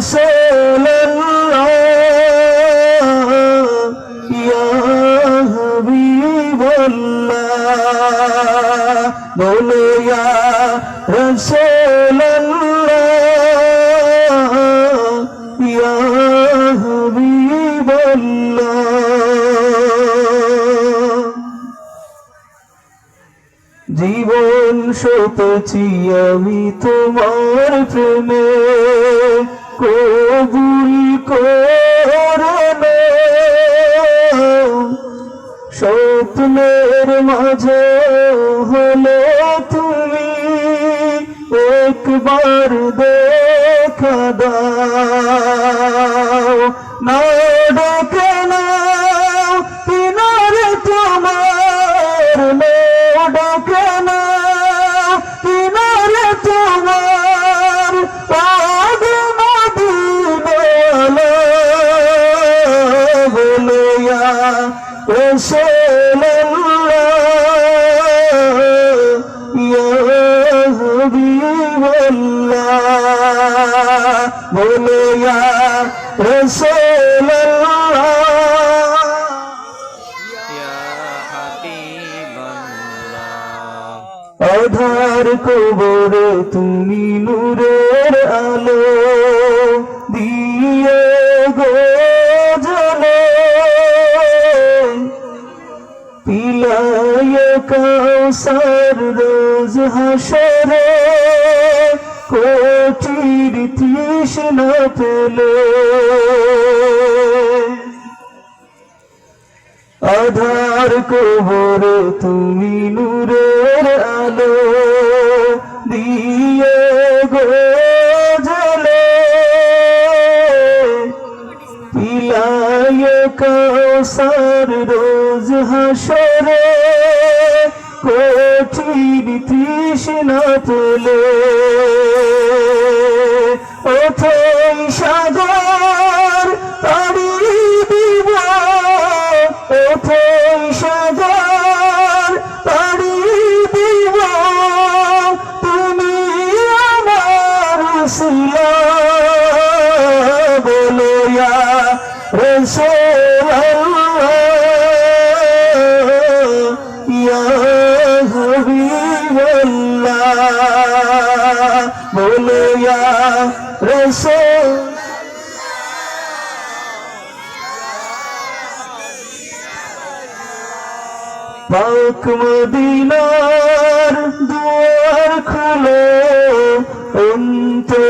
রসুল্লাহ ইয়া হাবিবাল্লাহ বলো ইয়া রসুল্লাহ ইয়া হাবিবাল্লাহ। জীবন সতেছি আমি তোমার প্রেমে। কবুল করে নাও। স্বপ্নের মাঝে হলে তুমি একবার দেখা দাও আধার কবরে তুমি নূরের আলো। কৌসার রোজ হাসরে, কোটির তৃষ্ণা পেলে। আধার কবরে তুমি নূরের আলো দিয়ে গো জলে পিলায় কৌসার রোজ হাসরে কোঠির তৃষ্ণা পেলে ওঠই সাগর পাড়ি দিব ওঠই সাগর পাড়ি দিব। তুমি আমার শিলা রাসূলুল্লাহ ইয়া হাবিবাল্লাহ বলো ইয়া রাসূল পাক মদিনার দুয়ার খুলে অন্তরে